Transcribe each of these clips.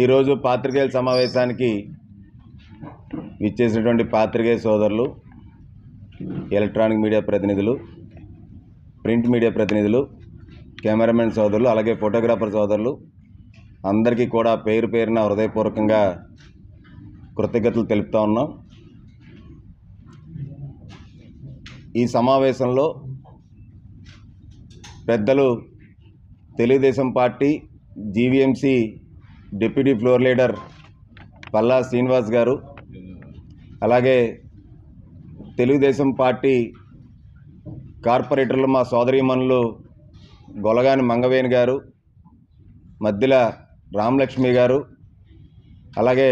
ఈరోజు పాత్రికేయుల సమావేశానికి ఇచ్చేసినటువంటి పాత్రికేయ సోదరులు ఎలక్ట్రానిక్ మీడియా ప్రతినిధులు ప్రింట్ మీడియా ప్రతినిధులు కెమెరామెన్ సోదరులు అలాగే ఫోటోగ్రాఫర్ సోదరులు అందరికీ కూడా పేరు పేరున హృదయపూర్వకంగా కృతజ్ఞతలు తెలుపుతా ఉన్నాం. ఈ సమావేశంలో పెద్దలు Telugu Desam party GVMC deputy floor leader Palla Srinivas గారు అలాగే తెలుగుదేశం పార్టీ కార్పొరేటర్లు మా సోదరీమణులు గొలగాని మంగవేణి గారు మధ్యల రామలక్ష్మి గారు అలాగే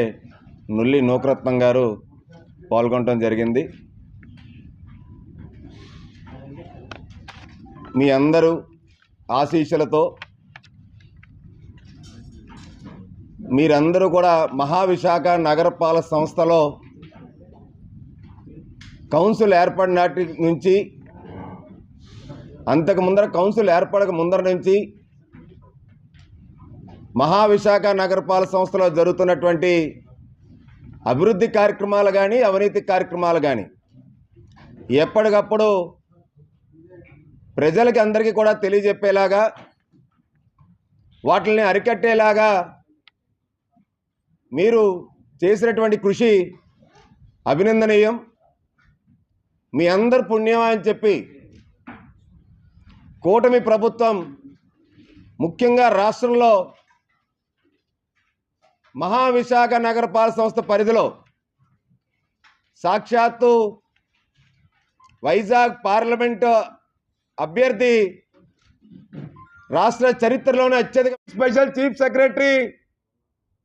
నుల్లి నూకరత్నం గారు పాల్గొనడం జరిగింది. మీ అందరూ ఆశీస్సులతో మీరందరూ కూడా మహావిశాఖ నగరపాలక సంస్థలో కౌన్సిల్ ఏర్పడినాటి నుంచి అంతకు ముందర కౌన్సిల్ ఏర్పడక ముందర నుంచి మహావిశాఖ నగరపాలక సంస్థలో జరుగుతున్నటువంటి అభివృద్ధి కార్యక్రమాలు కానీ అవినీతి కార్యక్రమాలు కానీ ఎప్పటికప్పుడు ప్రజలకి అందరికీ కూడా తెలియజెప్పేలాగా వాటిని అరికట్టేలాగా మీరు చేసినటువంటి కృషి అభినందనీయం. మీ అందరు పుణ్యం అని చెప్పి కూటమి ప్రభుత్వం ముఖ్యంగా రాష్ట్రంలో మహావిశాఖ నగరపాలక సంస్థ పరిధిలో సాక్షాత్తు వైజాగ్ పార్లమెంటు అభ్యర్థి రాష్ట్ర చరిత్రలోనే అత్యధిక special chief secretary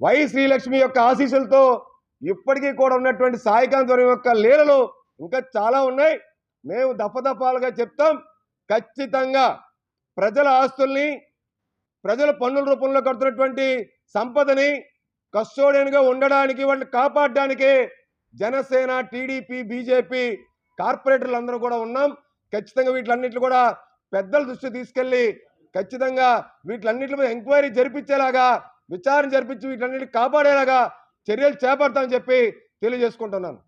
Y Srilakshmi యొక్క ఆశీస్సులతో ఇప్పటికీ కూడా ఉన్నటువంటి సాయికాంతవరం యొక్క లీలలు ఇంకా చాలా ఉన్నాయి. మేము దఫదఫాలుగా చెప్తాం. ఖచ్చితంగా ప్రజల ఆస్తుల్ని ప్రజల పన్నుల రూపంలో కడుతున్నటువంటి సంపదని కస్టోడియన్గా ఉండడానికి వాటిని కాపాడడానికి జనసేన టీడీపీ బీజేపీ కార్పొరేటర్లు అందరూ కూడా ఉన్నాం. ఖచ్చితంగా వీటిలన్నింటిని కూడా పెద్దల దృష్టి తీసుకెళ్ళి ఖచ్చితంగా వీటిలన్నింటి మీద ఎంక్వైరీ జరిపించేలాగా విచారణ జరిపించి వీటన్నిటిని కాపాడేలాగా చర్యలు చేపడతామని చెప్పి తెలియజేసుకుంటున్నాను.